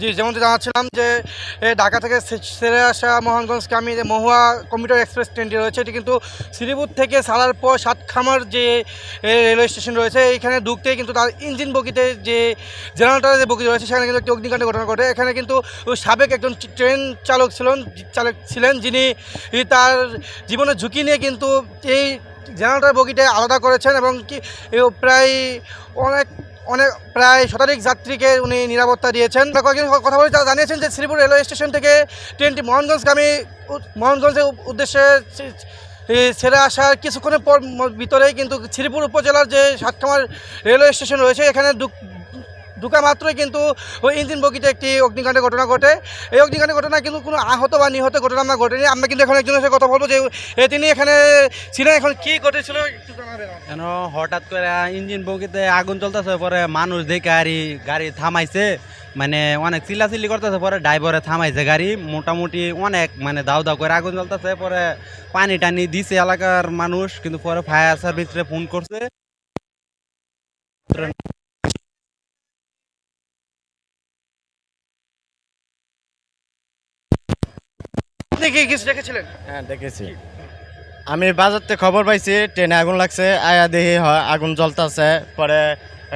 জি যেমন জানাচ্ছিলাম যে ঢাকা থেকে সে- ছেড়ে আসা মোহনগঞ্জগামী যে মহুয়া কমিউটার এক্সপ্রেস ট্রেনটি রয়েছে, এটি কিন্তু শ্রীপুর থেকে সালার পর সাতখামার যে রেলওয়ে স্টেশন রয়েছে, এইখানে ঢুকতেই কিন্তু তার ইঞ্জিন বগিতে যে, জেনারেটারের যে বগি রয়েছে, সেখানে কিন্তু একটি অগ্নিকাণ্ডের ঘটনা ঘটে। এখানে কিন্তু সাবেক একজন ট্রেন চালক ছিলেন চালক ছিলেন, যিনি তার জীবনের ঝুঁকি নিয়ে কিন্তু এই জেনারেটার বগিটা আলাদা করেছেন এবং কি প্রায় অনেক অনেক, প্রায় শতাধিক যাত্রীকে উনি নিরাপত্তা দিয়েছেন। কয়েকজন কথা বলে জানিয়েছেন যে শ্রীপুর রেলওয়ে স্টেশন থেকে ট্রেনটি মোহনগঞ্জগামী মোহনগঞ্জের উদ্দেশ্যে ছেড়ে আসার কিছুক্ষণের পর ভিতরেই কিন্তু শ্রীপুর উপজেলার যে সাতখামার রেলওয়ে স্টেশন রয়েছে, এখানে ঢুক- মাত্রই কিন্তু ওই ইঞ্জিন বগিতে একটি অগ্নিকাণ্ডের ঘটনা ঘটে। এই অগ্নিকাণ্ডের ঘটনা কিন্তু কোনো আহত বা নিহত ঘটনা আমরা ঘটেনি। আমরা কিন্তু এখন একজনের কথা বলব যে তিনি এখানে ছিলেন, এখন কি ঘটেছিল? কেন, হঠাৎ করে ইঞ্জিন বগিতে আগুন চলতেছে পরে মানুষ দেখে গাড়ি গাড়ি থামাইছে। মানে অনেক চিল্লাচিল্লি করতেছে, পরে ড্রাইভারে থামাইছে গাড়ি। মোটামুটি অনেক মানে দাও দাও করে আগুন জ্বলতেছে, পরে পানি টানি দিছে এলাকার মানুষ, কিন্তু পরে ফায়ার সার্ভিসে ফোন করছে। আপনি কি কিছু দেখেছিলেন? হ্যাঁ দেখেছি। আমি বাজার থেকে খবর পাইছি ট্রেনে আগুন লাগছে আয়া দেখি আগুন জ্বলতেছে। পরে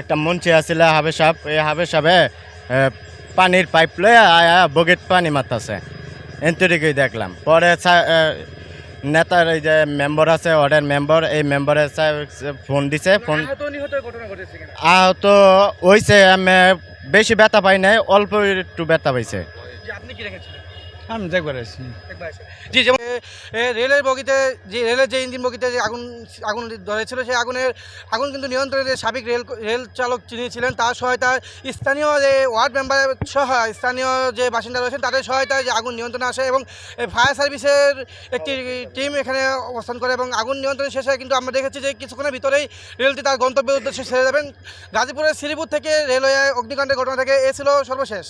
একটা মঞ্চে আছিল হাবে সাপ এই হাবে সাপে পানির পাইপ লয়ে আয়া বগেট পানি মারতেছে। এনতরিকই দেখলাম। পরে নেতার এই যে মেম্বার আছে ওদের মেম্বার এই মেম্বারে ফোন দিছে ফোন আহত হইছে আমি বেশি ব্যথা পাই নাই অল্প একটু ব্যথা পাইছে। আপনি কি দেখেছিলেন? আমি দেখবার এসে। জি, যেমন রেলের বগিতে যে, রেলের যে ইঞ্জিন বগিতে যে আগুন আগুন ধরেছিল, সেই আগুনের, আগুন কিন্তু নিয়ন্ত্রণে সাবেক রেল রেল চালক যিনি ছিলেন, তার সহায়তায় স্থানীয় যে ওয়ার্ড মেম্বার সহ, স্থানীয় যে বাসিন্দা রয়েছেন, তাদের সহায়তায় যে আগুন নিয়ন্ত্রণে আসে এবং ফায়ার সার্ভিসের একটি টিম এখানে অবস্থান করে এবং আগুন নিয়ন্ত্রণ শেষে কিন্তু আমরা দেখেছি যে কিছুক্ষণের ভিতরেই রেলটি তার গন্তব্যের উদ্দেশ্যে ছেড়ে যাবেন গাজীপুরের শ্রীপুর থেকে রেলওয়ে অগ্নিকাণ্ডের ঘটনা থেকে এ ছিল সর্বশেষ।